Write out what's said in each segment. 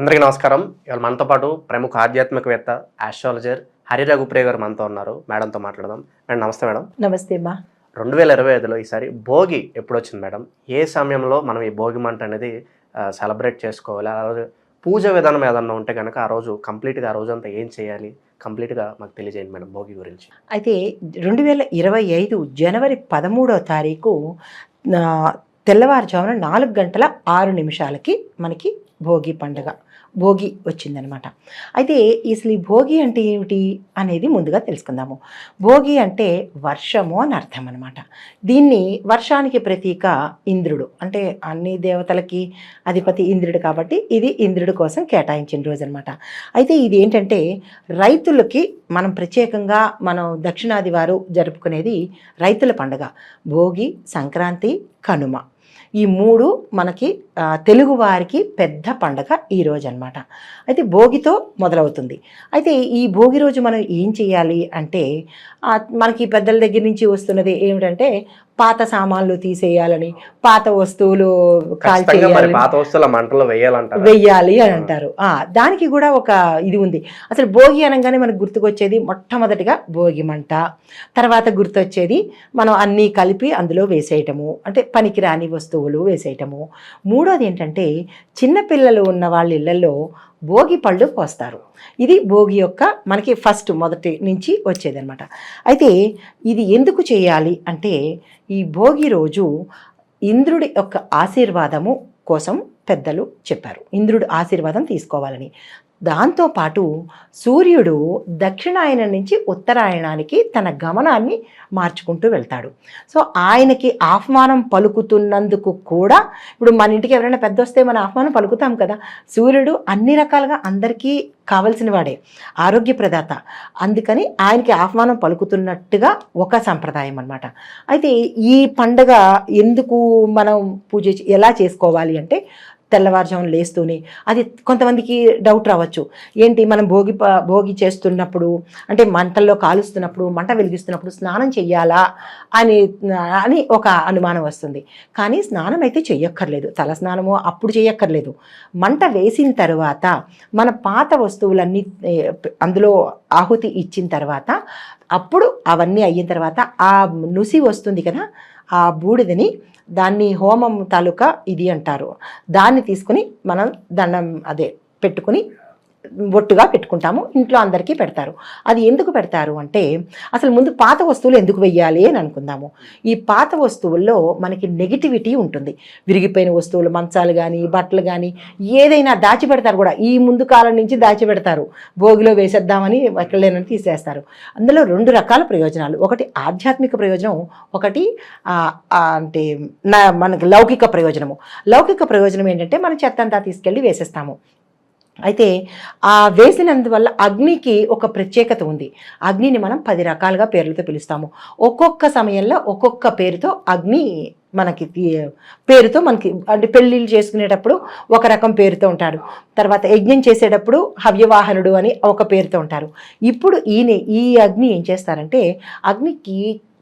అందరికీ నమస్కారం. ఇవాళ మనతో పాటు ప్రముఖ ఆధ్యాత్మికవేత్త ఆస్ట్రాలజర్ హరి రఘుప్రియ గారు మనతో ఉన్నారు. మేడంతో మాట్లాడదాం. మేడం నమస్తే మేడం. నమస్తే అమ్మా. రెండు వేల ఇరవై ఐదులో ఈసారి భోగి ఎప్పుడు వచ్చింది మేడం? ఏ సమయంలో మనం ఈ భోగి మంట అనేది సెలబ్రేట్ చేసుకోవాలి? రోజు పూజ విధానం ఏదన్నా ఉంటే కనుక ఆ రోజు కంప్లీట్గా ఆ రోజు అంతా ఏం చేయాలి? కంప్లీట్గా మాకు తెలియజేయండి మేడం భోగి గురించి. అయితే రెండు వేల ఇరవై ఐదు జనవరి పదమూడో తారీఖు తెల్లవారుజామున నాలుగు గంటల ఆరు నిమిషాలకి మనకి భోగి పండుగ భోగి వచ్చిందనమాట. అయితే అసలు ఈ భోగి అంటే ఏమిటి అనేది ముందుగా తెలుసుకుందాము. భోగి అంటే వర్షము అని అర్థం అనమాట దీన్ని వర్షానికి ప్రతీక ఇంద్రుడు. అంటే అన్ని దేవతలకి అధిపతి ఇంద్రుడు కాబట్టి ఇది ఇంద్రుడి కోసం కేటాయించిన రోజు అనమాట అయితే ఇది ఏంటంటే రైతులకి మనం ప్రత్యేకంగా మనం దక్షిణాది వారు జరుపుకునేది రైతుల పండుగ. భోగి సంక్రాంతి కనుమ. ఈ మూడు మనకి తెలుగువారికి పెద్ద పండగ ఈ రోజు అనమాట అయితే భోగితో మొదలవుతుంది. అయితే ఈ భోగి రోజు మనం ఏం చేయాలి అంటే మనకి పెద్దల దగ్గర నుంచి వస్తున్నది ఏమిటంటే పాత సామాన్లు తీసేయాలని పాత వస్తువులు ఖచ్చితంగా మరి కాల్చేయాలి పాత వస్తువుల మంటలో వేయాలంటారు? వెయ్యాలి అని అంటారు. ఆ, దానికి కూడా ఒక ఇది ఉంది. అసలు భోగి అనగానే మనకు గుర్తుకొచ్చేది మొట్టమొదటిగా భోగి మంట. తర్వాత గుర్తొచ్చేది మనం అన్నీ కలిపి అందులో వేసేయటము. అంటే పనికిరాని వస్తువులు వేసేయటము. మూడోది ఏంటంటే చిన్నపిల్లలు ఉన్న వాళ్ళ ఇళ్ళలో భోగి పళ్ళు పోస్తారు. ఇది భోగి యొక్క మనకి ఫస్ట్ మొదటి నుంచి వచ్చేదనమాట అయితే ఇది ఎందుకు చేయాలి అంటే ఈ భోగి రోజు ఇంద్రుడి యొక్క ఆశీర్వాదము కోసం పెద్దలు చెప్పారు. ఇంద్రుడు ఆశీర్వాదం తీసుకోవాలని. దాంతోపాటు సూర్యుడు దక్షిణాయన నుంచి ఉత్తరాయణానికి తన గమనాన్ని మార్చుకుంటూ వెళ్తాడు. సో ఆయనకి ఆహ్వానం పలుకుతున్నందుకు కూడా ఇప్పుడు మన ఇంటికి ఎవరైనా పెద్ద వస్తే మన ఆహ్వానం పలుకుతాం కదా. సూర్యుడు అన్ని రకాలుగా అందరికీ కావలసిన వాడే ఆరోగ్య ప్రదాత. అందుకని ఆయనకి ఆహ్వానం పలుకుతున్నట్టుగా ఒక సంప్రదాయం అనమాట అయితే ఈ పండగ ఎందుకు మనం పూజ ఎలా చేసుకోవాలి అంటే తెల్లవారుజామున లేస్తూనే అది కొంతమందికి డౌట్ రావచ్చు. ఏంటి మనం భోగి భోగి చేస్తున్నప్పుడు అంటే మంటల్లో కాలుస్తున్నప్పుడు మంట వెలిగిస్తున్నప్పుడు స్నానం చెయ్యాలా అని అని ఒక అనుమానం వస్తుంది. కానీ స్నానం అయితే చెయ్యక్కర్లేదు. తల స్నానము అప్పుడు చెయ్యక్కర్లేదు. మంట వేసిన తర్వాత మన పాత వస్తువులన్నీ అందులో ఆహుతి ఇచ్చిన తర్వాత అప్పుడు అవన్నీ అయిన తర్వాత ఆ నుసి వస్తుంది కదా ఆ బూడిదని దాన్ని హోమం తాలూకా ఇది అంటారు. దాన్ని తీసుకుని మనం దండం అదే పెట్టుకుని బొట్టుగా పెట్టుకుంటాము ఇంట్లో అందరికీ పెడతారు. అది ఎందుకు పెడతారు అంటే అసలు ముందు పాత వస్తువులు ఎందుకు వెయ్యాలి అని అనుకుందాము. ఈ పాత వస్తువుల్లో మనకి నెగిటివిటీ ఉంటుంది. విరిగిపోయిన వస్తువులు మంచాలు కానీ బట్టలు కానీ ఏదైనా దాచిపెడతారు కూడా. ఈ ముందు కాలం నుంచి దాచిపెడతారు భోగిలో వేసేద్దామని ఎక్కడలేనని తీసేస్తారు. అందులో రెండు రకాల ప్రయోజనాలు. ఒకటి ఆధ్యాత్మిక ప్రయోజనం ఒకటి అంటే నా మనకి లౌకిక ప్రయోజనము. లౌకిక ప్రయోజనం ఏంటంటే మనం చెత్త అంతా తీసుకెళ్ళి వేసేస్తాము. అయితే ఆ వేసినందువల్ల అగ్నికి ఒక ప్రత్యేకత ఉంది. అగ్నిని మనం పది రకాలుగా పేర్లతో పిలుస్తాము. ఒక్కొక్క సమయంలో ఒక్కొక్క పేరుతో అగ్ని మనకి పేరుతో మనకి అంటే పెళ్ళిళ్ళు చేసుకునేటప్పుడు ఒక రకం పేరుతో ఉంటాడు. తర్వాత యజ్ఞం చేసేటప్పుడు హవ్యవాహనుడు అని ఒక పేరుతో ఉంటారు. ఇప్పుడు ఈయన ఈ అగ్ని ఏం చేస్తారంటే అగ్నికి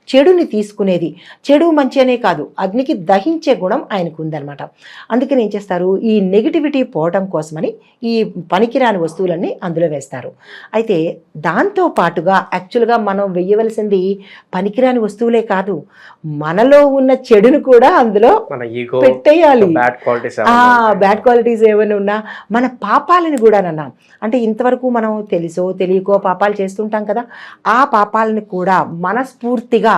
చెడుని తీసుకునేది. చెడు మంచి అనే కాదు అగ్నికి దహించే గుణం ఆయనకు ఉందన్నమాట అందుకని ఏం చేస్తారు? ఈ నెగిటివిటీ పోవటం కోసమని ఈ పనికిరాని వస్తువులన్నీ అందులో వేస్తారు. అయితే దాంతో పాటుగా యాక్చువల్గా మనం వెయ్యవలసింది పనికిరాని వస్తువులే కాదు మనలో ఉన్న చెడును కూడా అందులో పెట్టేయాలి. బ్యాడ్ క్వాలిటీస్ ఆ బ్యాడ్ క్వాలిటీస్ ఏమైనా ఉన్నా మన పాపాలని కూడా అన్నాం అంటే ఇంతవరకు మనం తెలుసో తెలియకో పాపాలు చేస్తుంటాం కదా ఆ పాపాలని కూడా మనస్ఫూర్తిగా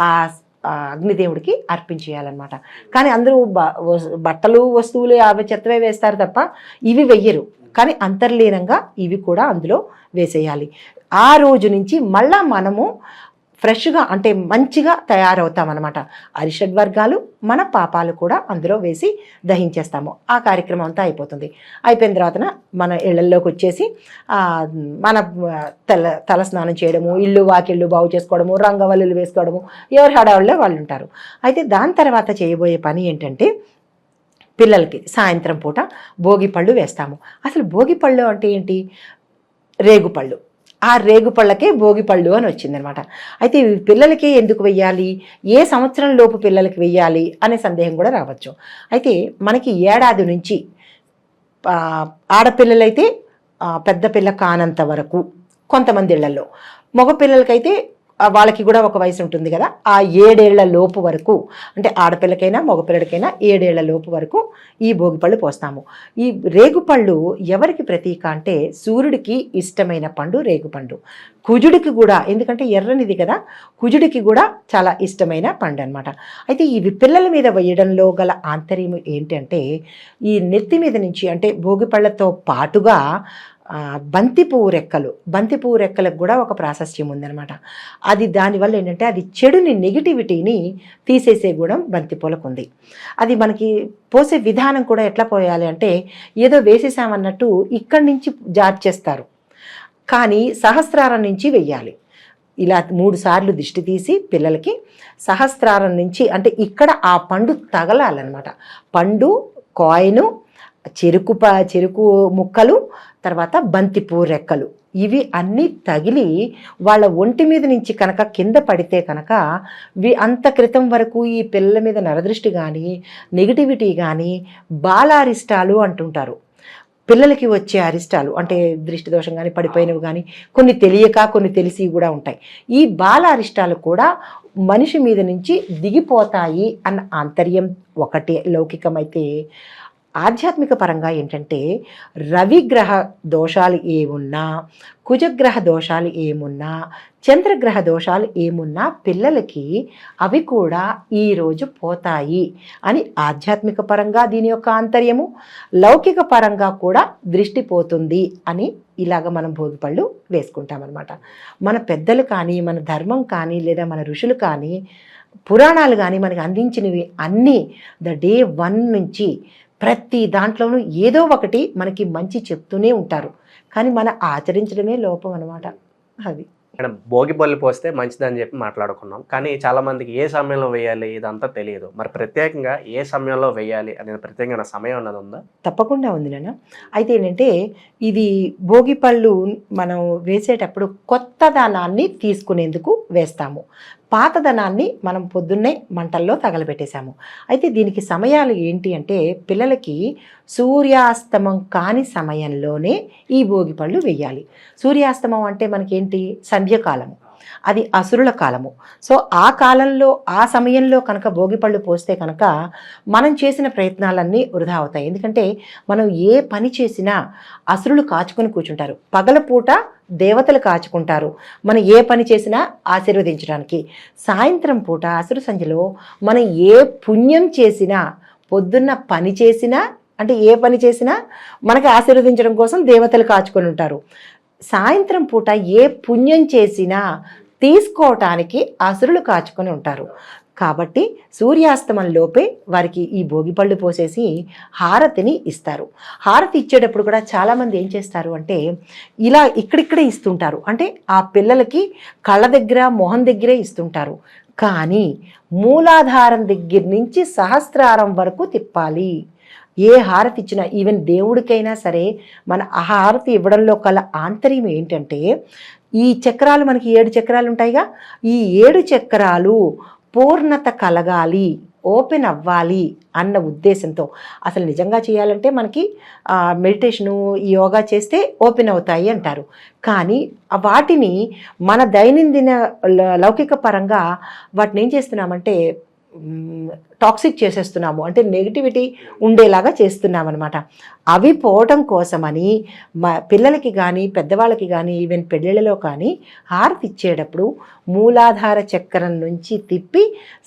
ఆ అగ్నిదేవుడికి అర్పించేయాలన్నమాట. కానీ అందరూ బ- బట్టలు వస్తువులు అవి చెత్తవే వేస్తారు తప్ప ఇవి వెయ్యరు. కానీ అంతర్లీనంగా ఇవి కూడా అందులో వేసేయాలి. ఆ రోజు నుంచి మళ్ళా మనము ఫ్రెష్గా అంటే మంచిగా తయారవుతామన్నమాట. అరిషడ్ వర్గాలు మన పాపాలు కూడా అందులో వేసి దహించేస్తాము. ఆ కార్యక్రమం అంతా అయిపోతుంది. అయిపోయిన తర్వాత మన ఇళ్ళలోకి వచ్చేసి మన తల తల స్నానం చేయడము ఇల్లు వాకిళ్ళు బాగు చేసుకోవడము రంగవల్లులు వేసుకోవడము ఎవరి హడావుల్లో వాళ్ళు ఉంటారు. అయితే దాని తర్వాత చేయబోయే పని ఏంటంటే పిల్లలకి సాయంత్రం పూట భోగి పళ్ళు వేస్తాము. అసలు భోగి పళ్ళు అంటే ఏంటి? రేగుపళ్ళు. ఆ రేగుపళ్ళకే భోగి పళ్ళు అని వచ్చిందనమాట. అయితే పిల్లలకి ఎందుకు వెయ్యాలి? ఏ సంవత్సరం లోపు పిల్లలకి వెయ్యాలి అనే సందేహం కూడా రావచ్చు. అయితే మనకి ఏడాది నుంచి ఆడపిల్లలైతే పెద్ద పిల్ల కానంత వరకు కొంతమంది ఇళ్ళలో మగపిల్లలకైతే వాళ్ళకి కూడా ఒక వయసు ఉంటుంది కదా. ఆ ఏడేళ్ళ లోపు వరకు అంటే ఆడపిల్లకైనా మగపిల్లడికైనా ఏడేళ్ళ లోపు వరకు ఈ భోగిపళ్ళు పోస్తాము. ఈ రేగుపళ్ళు ఎవరికి ప్రతీక అంటే సూర్యుడికి ఇష్టమైన పండు రేగుపండు. కుజుడికి కూడా ఎందుకంటే ఎర్రనిది కదా కుజుడికి కూడా చాలా ఇష్టమైన పండు అనమాట అయితే ఇవి పిల్లల మీద వేయడంలో గల ఆంతర్యం ఏంటంటే ఈ నెత్తి మీద నుంచి అంటే భోగిపళ్ళతో పాటుగా బంతి పువ్వు రెక్కలు. బంతి పువ్వు రెక్కలకు కూడా ఒక ప్రాశస్యం ఉందనమాట అది దానివల్ల ఏంటంటే అది చెడుని నెగిటివిటీని తీసేసే గుణం బంతి పూలకు ఉంది. అది మనకి పోసే విధానం కూడా ఎట్లా పోయాలి అంటే ఏదో వేసేసామన్నట్టు ఇక్కడి నుంచి జార్ చేస్తారు. కానీ సహస్రారం నుంచి వెయ్యాలి. ఇలా మూడు సార్లు దిష్టి తీసి పిల్లలకి సహస్రారం నుంచి అంటే ఇక్కడ ఆ పండు తగలాలన్నమాట. పండు కాయిను చెరుకు ప చెరుకు ముక్కలు తర్వాత బంతిపూ రెక్కలు. ఇవి అన్నీ తగిలి వాళ్ళ ఒంటి మీద నుంచి కనుక కింద పడితే కనుక వి అంత క్రితం వరకు ఈ పిల్లల మీద నరదృష్టి కానీ నెగిటివిటీ కానీ బాలారిష్టాలు అంటుంటారు. పిల్లలకి వచ్చే అరిష్టాలు అంటే దృష్టి దోషం కానీ పడిపోయినవి కానీ కొన్ని తెలియక కొన్ని తెలిసి కూడా ఉంటాయి. ఈ బాల అరిష్టాలు కూడా మనిషి మీద నుంచి దిగిపోతాయి అన్న ఆంతర్యం ఒకటే. లౌకికమైతే ఆధ్యాత్మిక పరంగా ఏంటంటే రవిగ్రహ దోషాలు ఏమున్నా కుజగ్రహ దోషాలు ఏమున్నా చంద్రగ్రహ దోషాలు ఏమున్నా పిల్లలకి అవి కూడా ఈరోజు పోతాయి అని ఆధ్యాత్మిక పరంగా దీని యొక్క ఆంతర్యము లౌకిక పరంగా కూడా దృష్టి పోతుంది అని ఇలాగ మనం భోగిపళ్ళు వేసుకుంటామన్నమాట. మన పెద్దలు కానీ మన ధర్మం కానీ లేదా మన ఋషులు కానీ పురాణాలు కానీ మనకి అందించినవి అన్నీ ద డే వన్ నుంచి ప్రతి దాంట్లోనూ ఏదో ఒకటి మనకి మంచి చెప్తూనే ఉంటారు. కానీ మన ఆచరించడమే లోపం అనమాట అది. మేడం భోగి పళ్ళు పోస్తే మంచిదని చెప్పి మాట్లాడుకున్నాం. కానీ చాలా మందికి ఏ సమయంలో వేయాలి ఇదంతా తెలియదు. మరి ప్రత్యేకంగా ఏ సమయంలో వేయాలి అనేది ప్రత్యేకమైన సమయం అన్నది ఉందా? తప్పకుండా ఉంది నాన్న. అయితే ఏంటంటే ఇది భోగి పళ్ళు మనం వేసేటప్పుడు కొత్త దానాన్ని తీసుకునేందుకు వేస్తాము. పాతదనాన్ని మనం పొద్దున్నే మంటల్లో తగలబెట్టేశాము. అయితే దీనికి సమయాలు ఏంటి అంటే పిల్లలకి సూర్యాస్తమం కాని సమయంలోనే ఈ భోగి పళ్ళు వేయాలి. సూర్యాస్తమం అంటే మనకేంటి? సంధ్యకాలము. అది అసురుల కాలము. సో ఆ కాలంలో ఆ సమయంలో కనుక భోగిపళ్ళు పోస్తే కనుక మనం చేసిన ప్రయత్నాలన్నీ వృధా అవుతాయి. ఎందుకంటే మనం ఏ పని చేసినా అసురులు కాచుకొని కూర్చుంటారు. పగలపూట దేవతలు కాచుకుంటారు. మనం ఏ పని చేసినా ఆశీర్వదించడానికి. సాయంత్రం పూట అసురు సంధ్యలో మనం ఏ పుణ్యం చేసినా పొద్దున్న పని చేసినా అంటే ఏ పని చేసినా మనకి ఆశీర్వదించడం కోసం దేవతలు కాచుకొని ఉంటారు. సాయంత్రం పూట ఏ పుణ్యం చేసినా తీసుకోవటానికి అసురులు కాచుకొని ఉంటారు. కాబట్టి సూర్యాస్తమం లోపే వారికి ఈ భోగిపళ్ళు పోసేసి హారతిని ఇస్తారు. హారతి ఇచ్చేటప్పుడు కూడా చాలామంది ఏం చేస్తారు అంటే ఇలా ఇక్కడిక్కడే ఇస్తుంటారు. అంటే ఆ పిల్లలకి కళ్ళ దగ్గర మొహం దగ్గరే ఇస్తుంటారు. కానీ మూలాధారం దగ్గర నుంచి సహస్రారం వరకు తిప్పాలి. ఏ హారతి ఇచ్చినా ఈవెన్ దేవుడికైనా సరే మన ఆ హారతి ఇవ్వడంలో కల ఆంతర్యం ఏంటంటే ఈ చక్రాలు మనకి ఏడు చక్రాలు ఉంటాయిగా? ఈ ఏడు చక్రాలు పూర్ణత కలగాలి ఓపెన్ అవ్వాలి అన్న ఉద్దేశంతో. అసలు నిజంగా చేయాలంటే మనకి మెడిటేషను యోగా చేస్తే ఓపెన్ అవుతాయి అంటారు. కానీ వాటిని మన దైనందిన ల- లౌకిక పరంగా వాటిని ఏం చేస్తున్నామంటే టాక్సిక్ చేసేస్తున్నాము. అంటే నెగిటివిటీ ఉండేలాగా చేస్తున్నాం అనమాట అవి పోవటం కోసమని మా పిల్లలకి కానీ పెద్దవాళ్ళకి కానీ ఈవెన్ పెళ్ళిళ్ళలో కానీ హారతి ఇచ్చేటప్పుడు మూలాధార చక్రం నుంచి తిప్పి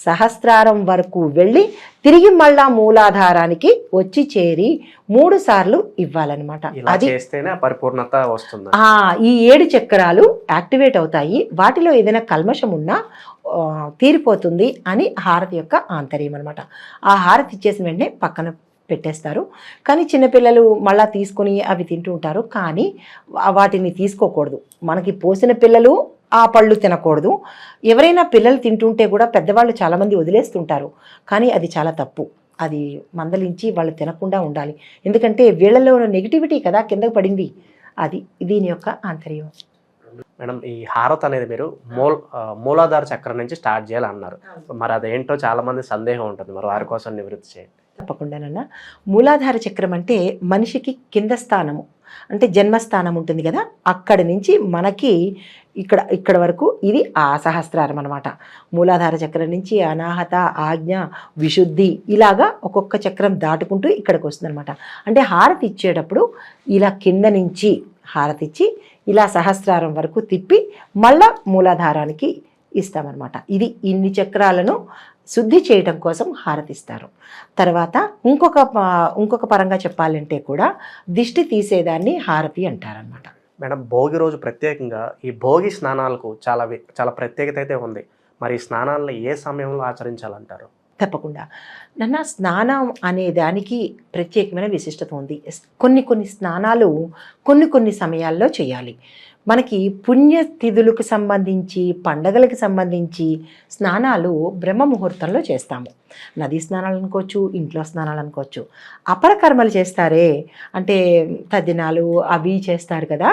సహస్రారం వరకు వెళ్ళి తిరిగి మళ్ళా మూలాధారానికి వచ్చి చేరి మూడు సార్లు ఇవ్వాలన్నమాట. అది పరిపూర్ణత వస్తుంది. ఆ ఈ ఏడు చక్రాలు యాక్టివేట్ అవుతాయి. వాటిలో ఏదైనా కల్మషం ఉన్నా తీరిపోతుంది అని హారతి యొక్క ఆంతర్యం అనమాట ఆ హారతి ఇచ్చేసిన వెంటనే పక్కన పెట్టేస్తారు. కానీ చిన్నపిల్లలు మళ్ళీ తీసుకొని అవి తింటూ ఉంటారు. కానీ వాటిని తీసుకోకూడదు. మనకి పోసిన పిల్లలు ఆ పళ్ళు తినకూడదు. ఎవరైనా పిల్లలు తింటుంటే కూడా పెద్దవాళ్ళు చాలామంది వదిలేస్తుంటారు. కానీ అది చాలా తప్పు. అది మందలించి వాళ్ళు తినకుండా ఉండాలి. ఎందుకంటే వీళ్ళలో నెగిటివిటీ కదా కిందకు పడింది. అది దీని యొక్క ఆంతర్యం. మేడం ఈ హారత్ అనేది మీరు మూల మూలాధార చక్రం నుంచి స్టార్ట్ చేయాలన్నారు. మరి అదేంటో చాలా మంది సందేహం ఉంటుంది. మరి వారి కోసం నివృత్తి చేయండి. తప్పకుండానన్నా మూలాధార చక్రం అంటే మనిషికి కింద స్థానము అంటే జన్మస్థానం ఉంటుంది కదా అక్కడి నుంచి మనకి ఇక్కడ ఇక్కడ వరకు ఇది ఆ సహస్రారం అనమాట మూలాధార చక్రం నుంచి అనాహత ఆజ్ఞ విశుద్ధి ఇలాగా ఒక్కొక్క చక్రం దాటుకుంటూ ఇక్కడికి వస్తుందన్నమాట. అంటే హారతి ఇచ్చేటప్పుడు ఇలా కింద నుంచి హారతిచ్చి ఇలా సహస్రారం వరకు తిప్పి మళ్ళా మూలాధారానికి ఇస్తామన్నమాట. ఇది ఇన్ని చక్రాలను శుద్ధి చేయటం కోసం హారతిస్తారు. తర్వాత ఇంకొక ప- ఇంకొక పరంగా చెప్పాలంటే కూడా దిష్టి తీసేదాన్ని హారతి అంటారనమాట మేడం భోగి రోజు ప్రత్యేకంగా ఈ భోగి స్నానాలకు చాలా చాలా ప్రత్యేకత అయితే ఉంది. మరి స్నానాలను ఏ సమయంలో ఆచరించాలంటారు? తప్పకుండా. నాన్న స్నానం అనే దానికి ప్రత్యేకమైన విశిష్టత ఉంది. కొన్ని కొన్ని స్నానాలు కొన్ని కొన్ని సమయాల్లో చేయాలి. మనకి పుణ్యతిథులకు సంబంధించి పండగలకు సంబంధించి స్నానాలు బ్రహ్మ ముహూర్తంలో చేస్తాము. నదీ స్నానాలు అనుకోవచ్చు ఇంట్లో స్నానాలు అనుకోవచ్చు. అపరకర్మలు చేస్తారే అంటే తద్దినాలు అవి చేస్తారు కదా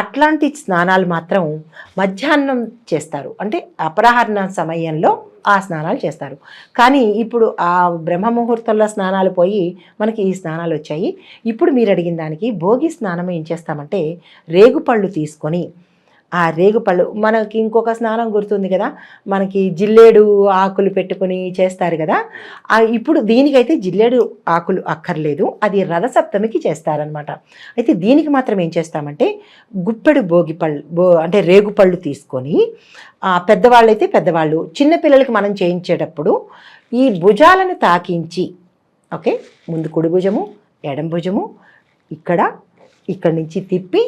అట్లాంటి స్నానాలు మాత్రం మధ్యాహ్నం చేస్తారు. అంటే అపరాహ్న సమయంలో ఆ స్నానాలు చేస్తారు. కానీ ఇప్పుడు ఆ బ్రహ్మ ముహూర్తంలో స్నానాలు పోయి మనకి ఈ స్నానాలు వచ్చాయి. ఇప్పుడు మీరు అడిగిన దానికి భోగి స్నానం ఏం చేస్తామంటే రేగుపళ్ళు తీసుకొని ఆ రేగుపళ్ళు మనకి ఇంకొక స్నానం గుర్తుంది కదా? మనకి జిల్లేడు ఆకులు పెట్టుకొని చేస్తారు కదా? ఇప్పుడు దీనికైతే జిల్లేడు ఆకులు అక్కర్లేదు. అది రథసప్తమికి చేస్తారనమాట అయితే దీనికి మాత్రం ఏం చేస్తామంటే గుప్పెడు భోగి పళ్ళు బో అంటే రేగుపళ్ళు తీసుకొని పెద్దవాళ్ళు అయితే పెద్దవాళ్ళు చిన్నపిల్లలకి మనం చేయించేటప్పుడు ఈ భుజాలను తాకించి ఓకే? ముందు కుడి భుజము ఎడం భుజము ఇక్కడ ఇక్కడి నుంచి తిప్పి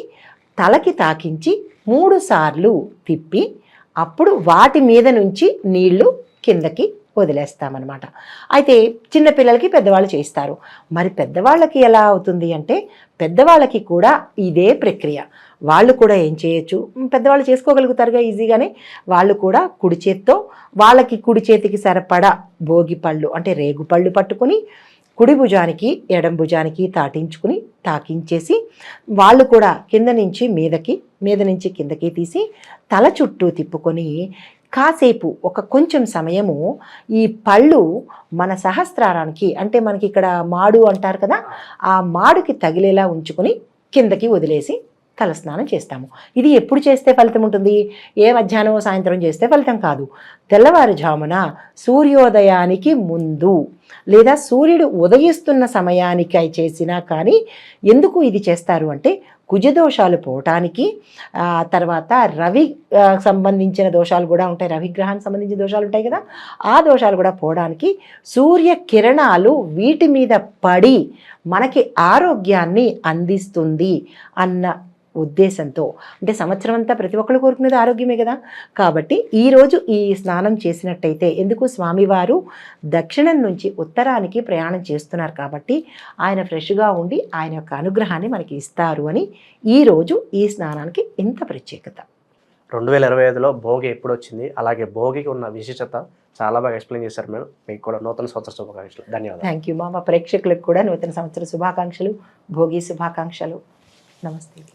తలకి తాకించి మూడు సార్లు తిప్పి అప్పుడు వాటి మీద నుంచి నీళ్ళు కిందకి వదిలేస్తామన్నమాట. అయితే చిన్నపిల్లలకి పెద్దవాళ్ళు చేస్తారు మరి పెద్దవాళ్ళకి ఎలా అవుతుంది అంటే పెద్దవాళ్ళకి కూడా ఇదే ప్రక్రియ. వాళ్ళు కూడా ఏం చేయొచ్చు? పెద్దవాళ్ళు చేసుకోగలుగుతారుగా ఈజీగానే. వాళ్ళు కూడా కుడి చేత్తో వాళ్ళకి కుడి చేతికి సరిపడా భోగి పళ్ళు అంటే రేగు పళ్ళు పట్టుకొని కుడి భుజానికి ఎడం భుజానికి తాటించుకుని తాకించేసి వాళ్ళు కూడా కింద నుంచి మీదకి మీద నుంచి కిందకి తీసి తల చుట్టూ తిప్పుకొని కాసేపు ఒక కొంచెం సమయము ఈ పళ్ళు మన సహస్రారానికి అంటే మనకి ఇక్కడ మాడు అంటారు కదా ఆ మాడుకి తగిలేలా ఉంచుకొని కిందకి వదిలేసి తలస్నానం చేస్తాము. ఇది ఎప్పుడు చేస్తే ఫలితం ఉంటుంది? ఏ మధ్యాహ్నం సాయంత్రం చేస్తే ఫలితం కాదు. తెల్లవారుజామున సూర్యోదయానికి ముందు లేదా సూర్యుడు ఉదయిస్తున్న సమయానికి అయి చేసినా కానీ ఎందుకు ఇది చేస్తారు అంటే కుజదోషాలు పోవటానికి తర్వాత రవి సంబంధించిన దోషాలు కూడా ఉంటాయి. రవిగ్రహానికి సంబంధించిన దోషాలు ఉంటాయి కదా? ఆ దోషాలు కూడా పోవడానికి సూర్య కిరణాలు వీటి మీద పడి మనకి ఆరోగ్యాన్ని అందిస్తుంది అన్న ఉద్దేశంతో. అంటే సంవత్సరం అంతా ప్రతి ఒక్కరు కోరుకునేది ఆరోగ్యమే కదా. కాబట్టి ఈరోజు ఈ స్నానం చేసినట్టయితే ఎందుకు స్వామివారు దక్షిణం నుంచి ఉత్తరానికి ప్రయాణం చేస్తున్నారు కాబట్టి ఆయన ఫ్రెష్గా ఉండి ఆయన యొక్క అనుగ్రహాన్ని మనకి ఇస్తారు అని ఈరోజు ఈ స్నానానికి ఇంత ప్రత్యేకత. రెండు వేల ఇరవై ఐదులో భోగి ఎప్పుడు వచ్చింది అలాగే భోగికి ఉన్న విశిష్టత చాలా బాగా ఎక్స్ప్లెయిన్ చేశారు మేడం. మీకు కూడా నూతన సంవత్సర శుభాకాంక్షలు. ధన్యవాదాలు. థ్యాంక్ యూ మా మా ప్రేక్షకులకు కూడా నూతన సంవత్సర శుభాకాంక్షలు భోగి శుభాకాంక్షలు. నమస్తే.